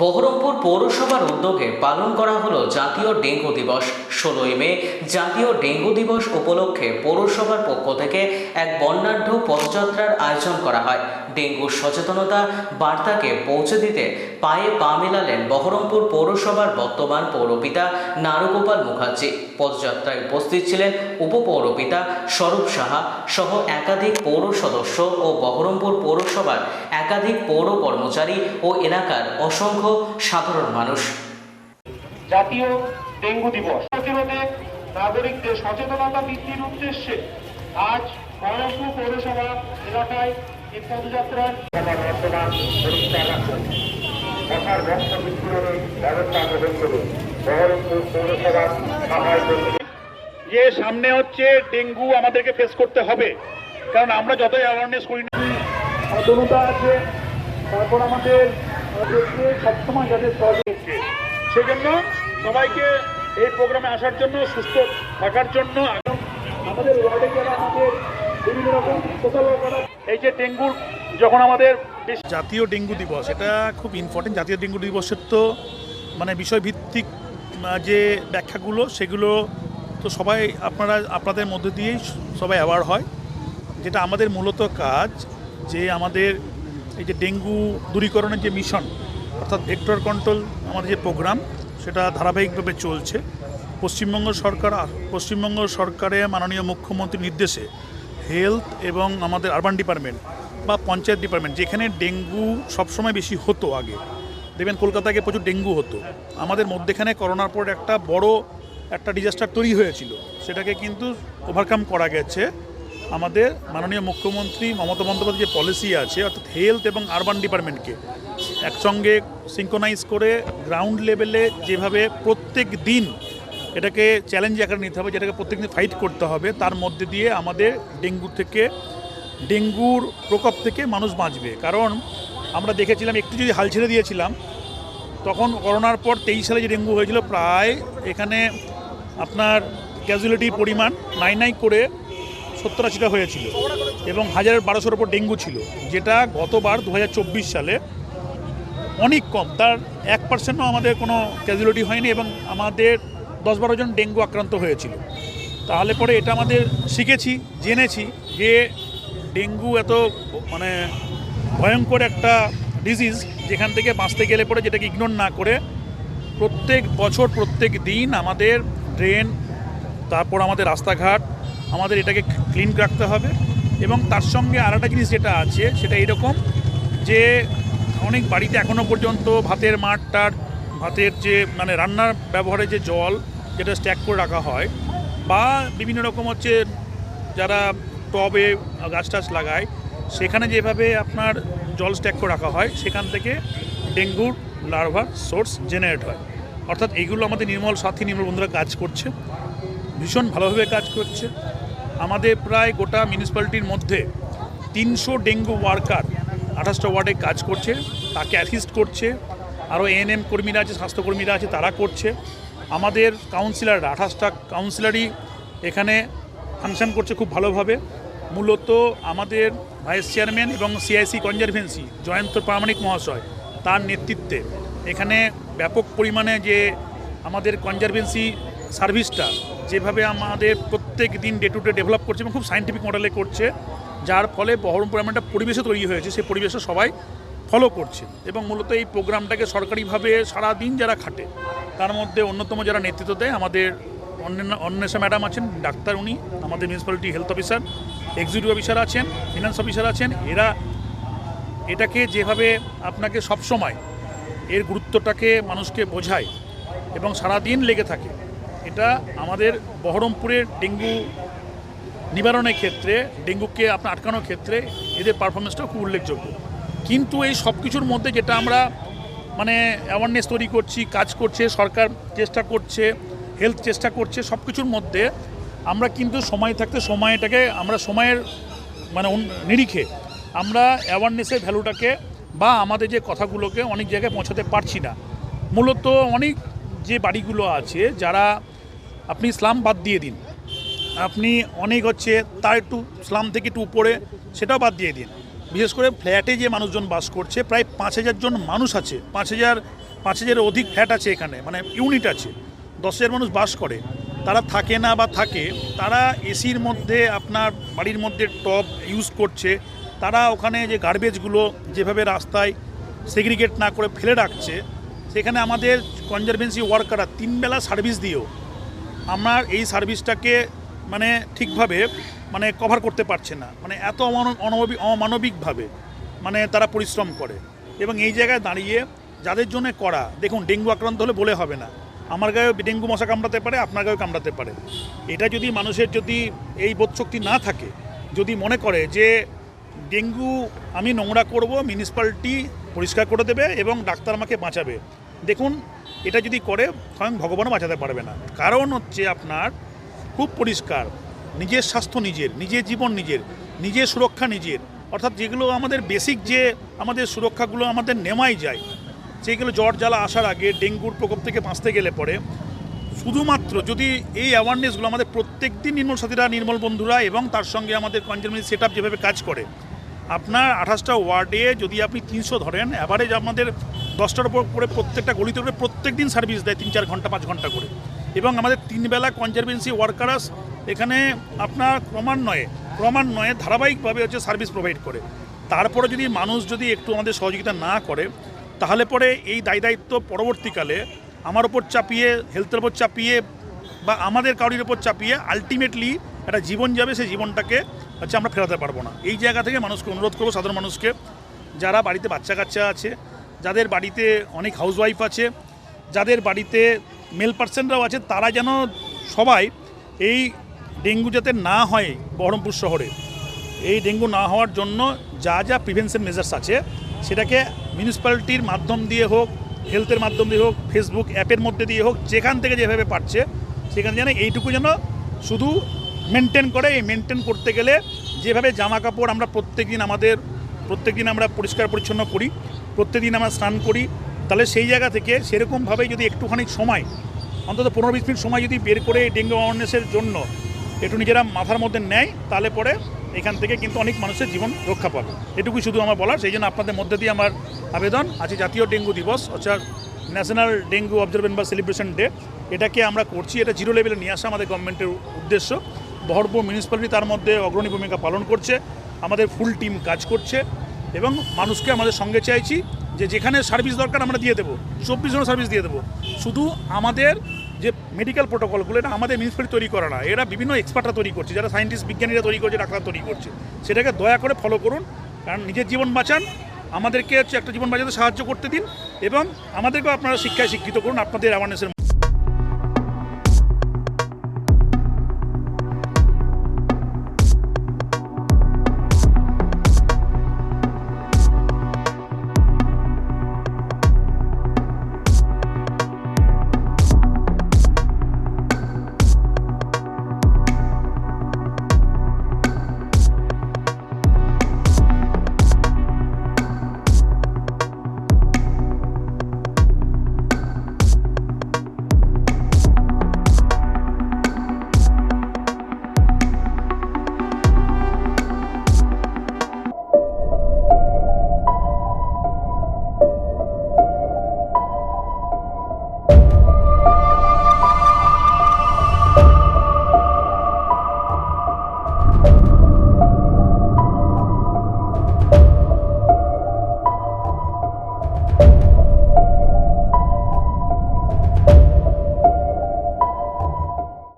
বহরমপুর পৌরসভার উদ্যোগে পালন করা হলো জাতীয় ডেঙ্গু দিবস। ষোলোই মে জাতীয় ডেঙ্গু দিবস উপলক্ষে পৌরসভার পক্ষ থেকে এক বর্ণাঢ্য পদযাত্রার আয়োজন করা হয়। ডেঙ্গু সচেতনতা বার্তাকে পৌঁছে দিতে পায়ে পা মেলালেন বহরমপুর পৌরসভার বর্তমান পৌরপিতা নারুগোপাল মুখার্জি। পদযাত্রায় উপস্থিত ছিলেন উপপৌরপিতা স্বরূপ সাহা সহ একাধিক পৌর সদস্য ও বহরমপুর পৌরসভার একাধিক পৌর কর্মচারী ও এলাকার অসংখ্য সাধারণ মানুষ। জাতীয় ডেঙ্গু দিবস। প্রতিরোধে নাগরিকদের সচেতনতা বৃদ্ধির উদ্দেশ্যে আজ বহরমপুর পৌরসভা এলাকায় এই পদযাত্রার বর্তমান পরিষ্কার রাখুন মশার বংশ বিস্ফোরণে ব্যবস্থা গ্রহণ করুন বহরমপুর পৌরসভার সহায় কর্মী যে সামনে হচ্ছে ডেঙ্গু আমাদেরকে ফেস করতে হবে। কারণ আমরা যতই অ্যাওয়ারনেস করি না সচেতনতা আছে তারপর আমাদের আমাদেরকে সবসময় যাতে সহযোগ সেজন্য সবাইকে এই প্রোগ্রামে আসার জন্য, সুস্থ থাকার জন্য আমাদের ওয়ার্ডে যারা আমাদের বিভিন্ন রকম এই যে ডেঙ্গুর যখন আমাদের জাতীয় ডেঙ্গু দিবস, এটা খুব ইম্পর্টেন্ট জাতীয় ডেঙ্গু দিবসের তো মানে বিষয়ভিত্তিক যে ব্যাখ্যাগুলো, সেগুলো তো সবাই আপনারা, আপনাদের মধ্যে দিয়েই সবাই অ্যাওয়ার হয়। যেটা আমাদের মূলত কাজ, যে আমাদের এই যে ডেঙ্গু দূরীকরণের যে মিশন অর্থাৎ ভেক্টর কন্ট্রোল আমাদের যে প্রোগ্রাম সেটা ধারাবাহিকভাবে চলছে। পশ্চিমবঙ্গ সরকার পশ্চিমবঙ্গ সরকারের মাননীয় মুখ্যমন্ত্রীর নির্দেশে হেলথ এবং আমাদের আরবান ডিপার্টমেন্ট বা পঞ্চায়েত ডিপার্টমেন্ট যেখানে ডেঙ্গু সবসময় বেশি হতো আগে। দেখবেন কলকাতাকে প্রচুর ডেঙ্গু হতো। আমাদের মধ্যেখানে করোনার পর একটা বড় একটা ডিজাস্টার তৈরি হয়েছিল। সেটাকে কিন্তু ওভারকাম করা গেছে। আমাদের মাননীয় মুখ্যমন্ত্রী মমতা বন্দ্যোপাধ্যায় যে পলিসি আছে, অর্থাৎ হেলথ এবং আরবান ডিপার্টমেন্টকে একসঙ্গে সিঙ্কোনাইজ করে গ্রাউন্ড লেভেলে যেভাবে প্রত্যেক দিন এটাকে চ্যালেঞ্জ আকারে নিতে হবে, যেটাকে প্রত্যেক দিন ফাইট করতে হবে, তার মধ্যে দিয়ে আমাদের ডেঙ্গু থেকে, ডেঙ্গুর প্রকোপ থেকে মানুষ বাঁচবে। কারণ আমরা দেখেছিলাম, একটু যদি হাল ছেড়ে দিয়েছিলাম, তখন করোনার পর তেইশ সালে যে ডেঙ্গু হয়েছিল, প্রায় এখানে আপনার ক্যাজুয়ালিটির পরিমাণ নাই নাই করে সত্তর আশিটা হয়েছিল এবং হাজারের বারোশোর ওপর ডেঙ্গু ছিল, যেটা গতবার দু হাজার চব্বিশ সালে অনেক কম। তার এক পার্সেন্টও আমাদের কোনো ক্যাজুয়ালিটি হয়নি এবং আমাদের দশ বারো জন ডেঙ্গু আক্রান্ত হয়েছিল। তাহলে পরে এটা আমাদের শিখেছি, জেনেছি যে ডেঙ্গু এত মানে ভয়ঙ্কর একটা ডিজিজ যেখান থেকে বাঁচতে গেলে পরে যেটাকে ইগনোর না করে প্রত্যেক বছর, প্রত্যেক দিন আমাদের ড্রেন তারপর আমাদের রাস্তাঘাট আমাদের এটাকে ক্লিন রাখতে হবে এবং তার সঙ্গে আর একটা জিনিস যেটা আছে, সেটা এরকম যে অনেক বাড়িতে এখনও পর্যন্ত ভাতের মাঠ টাট ভাতের যে মানে রান্নার ব্যবহারে যে জল যেটা স্ট্যাক করে রাখা হয় বা বিভিন্ন রকম হচ্ছে যারা টবে গাছ টাছ লাগায়, সেখানে যেভাবে আপনার জল স্ট্যাক করে রাখা হয়, সেখান থেকে ডেঙ্গুর লার্ভার সোর্স জেনারেট হয়। অর্থাৎ এইগুলো আমাদের নির্মল সাথী নির্মল বন্ধুরা কাজ করছে, ভীষণ ভালোভাবে কাজ করছে। আমাদের প্রায় গোটা মিউনিসিপ্যালিটির মধ্যে তিনশো ডেঙ্গু ওয়ার্কার আঠাশটা ওয়ার্ডে কাজ করছে, তাকে অ্যাসিস্ট করছে, আরও এএনএম কর্মীরা আছে, স্বাস্থ্যকর্মীরা আছে, তারা করছে। আমাদের কাউন্সিলররা আঠাশটা কাউন্সিলারই এখানে ফাংশন করছে খুব ভালোভাবে। মূলত আমাদের ভাইস চেয়ারম্যান এবং সিআইসি কনজারভেন্সি জয়ন্ত প্রামাণিক মহাশয়, তার নেতৃত্বে। এখানে ব্যাপক পরিমাণে যে আমাদের কনজারভেন্সি সার্ভিসটা যেভাবে আমাদের প্রত্যেক দিন ডে টু ডে ডেভেলপ করছে এবং খুব সাইন্টিফিক মডেলে করছে, যার ফলে বহরমপুর এমন একটা পরিবেশে তৈরি হয়েছে, সেই পরিবেশে সবাই ফলো করছে। এবং মূলত এই প্রোগ্রামটাকে সরকারিভাবে সারা দিন যারা খাটে, তার মধ্যে অন্যতম যারা নেতৃত্ব দেয়, আমাদের অন্যান্য অন্বেষা ম্যাডাম আছেন, ডাক্তার উনি, আমাদের municipality health officer executive officer আছেন ফিনান্স অফিসার আছেন, এরা এটাকে যেভাবে আপনাকে সবসময় এর গুরুত্বটাকে মানুষকে বোঝায় এবং সারা দিন লেগে থাকে এটা আমাদের বহরমপুরের ডেঙ্গু নিবারণের ক্ষেত্রে, ডেঙ্গুকে আপনার আটকানোর ক্ষেত্রে এদের পারফরমেন্সটাও খুব উল্লেখযোগ্য। কিন্তু এই সব কিছুর মধ্যে যেটা আমরা মানে অ্যাওয়ারনেস তৈরি করছি, কাজ করছে, সরকার চেষ্টা করছে হেলথ চেষ্টা করছে সব কিছুর মধ্যে আমরা কিন্তু সময় থাকতে সময়টাকে আমরা সময়ের মানে নিরিখে আমরা অ্যাওয়ারনেসের ভ্যালুটাকে বা আমাদের যে কথাগুলোকে অনেক জায়গায় পৌঁছাতে পারছি না। মূলত অনেক যে বাড়িগুলো আছে, যারা আপনি ইসলাম বাদ দিয়ে দিন। আপনি অনেক হচ্ছে তার একটু স্লাম থেকে একটু উপরে সেটাও বাদ দিয়ে দিন। বিশেষ করে ফ্ল্যাটে যে মানুষজন বাস করছে, প্রায় পাঁচ হাজার জন মানুষ আছে, পাঁচ হাজার, পাঁচ হাজারের অধিক ফ্ল্যাট আছে এখানে মানে ইউনিট আছে। দশ হাজার মানুষ বাস করে। তারা থাকে না বা থাকে, তারা এসির মধ্যে আপনার বাড়ির মধ্যে টব ইউজ করছে, তারা ওখানে যে গার্বেজগুলো যেভাবে রাস্তায় সেগ্রিগেট না করে ফেলে রাখছে, সেখানে আমাদের কনজারভেন্সি ওয়ার্কাররা তিনবেলা সার্ভিস দিয়েও আমার এই সার্ভিসটাকে মানে ঠিকভাবে মানে কভার করতে পারছে না। মানে এত অমানব- অনমানবিক অমানবিকভাবে মানে তারা পরিশ্রম করে। এবং এই জায়গায় দাঁড়িয়ে যাদের জন্য করা, দেখুন ডেঙ্গু আক্রান্ত হলে বলে হবে না। আমার গায়েও ডেঙ্গু মশা কামড়াতে পারে, আপনার গায়েও কামড়াতে পারে। এটা যদি মানুষের যদি এই বোধশক্তি না থাকে, যদি মনে করে যে ডেঙ্গু আমি নোংরা করব, মিউনিসিপ্যালিটি পরিষ্কার করে দেবে এবং ডাক্তার আমাকে বাঁচাবে। দেখুন এটা যদি করে, স্বয়ং ভগবানও বাঁচাতে পারবে না। কারণ হচ্ছে আপনার খুব পরিষ্কার, নিজের স্বাস্থ্য নিজের নিজের জীবন নিজের নিজের সুরক্ষা নিজের। অর্থাৎ যেগুলো আমাদের বেসিক যে আমাদের সুরক্ষাগুলো আমাদের নেওয়াই যায় যেগুলো জ্বর, জ্বালা আসার আগে, ডেঙ্গুর প্রকোপ থেকে বাঁচতে গেলে পরে, শুধুমাত্র যদি এই অ্যাওয়ারনেসগুলো আমাদের প্রত্যেক দিন নির্মল সাথীরা, নির্মল বন্ধুরা এবং তার সঙ্গে আমাদের কনজারমেন্ট সেট যেভাবে কাজ করে আপনার আঠাশটা ওয়ার্ডে যদি আপনি তিনশো ধরেন অ্যাভারেজ আমাদের দশটার উপর করে প্রত্যেকটা গলিতে করে প্রত্যেক দিন সার্ভিস দেয় তিন চার ঘণ্টা, পাঁচ ঘণ্টা করে। এবং আমাদের তিনবেলা কনজারভেন্সি ওয়ার্কার্স এখানে আপনার ক্রমান্বয়ে ক্রমান্বয়ে ধারাবাহিকভাবে হচ্ছে সার্ভিস প্রোভাইড করে। তারপরে যদি মানুষ যদি একটু আমাদের সহযোগিতা না করে, তাহলে পরে এই দায় দায়িত্ব পরবর্তীকালে আমার ওপর চাপিয়ে হেলথের ওপর চাপিয়ে বা আমাদের কারোর ওপর চাপিয়ে আলটিমেটলি একটা জীবন যাবে সেই জীবনটাকে হচ্ছে আমরা ফেরাতে পারব না। এই জায়গা থেকে মানুষকে অনুরোধ করব, সাধারণ মানুষকে, যারা বাড়িতে বাচ্চা কাচ্চা আছে, যাদের বাড়িতে অনেক হাউসওয়াইফ আছে, যাদের বাড়িতে মেল পার্সনরাও আছে, তারা যেন সবাই এই ডেঙ্গু যাতে না হয় বহরমপুর শহরে। এই ডেঙ্গু না হওয়ার জন্য যা যা প্রিভেনশন মেজার্স আছে, সেটাকে মিউনিসিপ্যালিটির মাধ্যম দিয়ে হোক হেলথের মাধ্যম দিয়ে হোক ফেসবুক অ্যাপের মধ্যে দিয়ে হোক, যেখান থেকে যেভাবে পারছে, সেখানে যেন এইটুকু যেন শুধু মেনটেন করে, এই মেনটেন করতে গেলে যেভাবে জামা কাপড় আমরা প্রত্যেক দিন আমাদের প্রত্যেক দিন আমরা পরিষ্কার পরিচ্ছন্ন করি, প্রত্যেকদিন আমরা স্নান করি, তাহলে সেই জায়গা থেকে সেরকমভাবে যদি একটুখানি সময়, অন্তত পনেরো বিশ মিনিট সময় যদি বের করে ডেঙ্গু অ্যাওয়ারনেসের জন্য একটু নিজেরা মাথার মধ্যে নেয়, তাহলে পরে এখান থেকে কিন্তু অনেক মানুষের জীবন রক্ষা পাবে। এটুকুই শুধু আমার বলার, সেই জন্য আপনাদের মধ্যে দিয়ে আমার আবেদন আছে জাতীয় ডেঙ্গু দিবস, অর্থাৎ ন্যাশনাল ডেঙ্গু অবজারভেন্ট বা সেলিব্রেশন ডে এটাকে আমরা করছি, এটা জিরো লেভেলে নিয়ে আসা আমাদের গভর্নমেন্টের উদ্দেশ্য। বহরপুর মিউনিসিপ্যালিটি তার মধ্যে অগ্রণী ভূমিকা পালন করছে, আমাদের ফুল টিম কাজ করছে, এবং মানুষকে আমাদের সঙ্গে চাইছি যে যেখানে সার্ভিস দরকার আমরা দিয়ে দেবো, চব্বিশ ঘণ্টা সার্ভিস দিয়ে দেবো। শুধু আমাদের যে মেডিকেল প্রোটোকলগুলো এটা আমাদের মিউনিসিপ্যালিটি তৈরি করা না, এরা বিভিন্ন এক্সপার্টরা তৈরি করছে, যারা সায়েন্টিস্ট বিজ্ঞানীরা তৈরি করছে ডাক্তার তৈরি করছে। সেটাকে দয়া করে ফলো করুন, কারণ নিজের জীবন বাঁচান, আমাদেরকে হচ্ছে একটা জীবন বাঁচাতে সাহায্য করতে দিন, এবং আমাদেরকেও আপনারা শিক্ষায় শিক্ষিত করুন, আপনাদের অ্যাওয়ারনেসের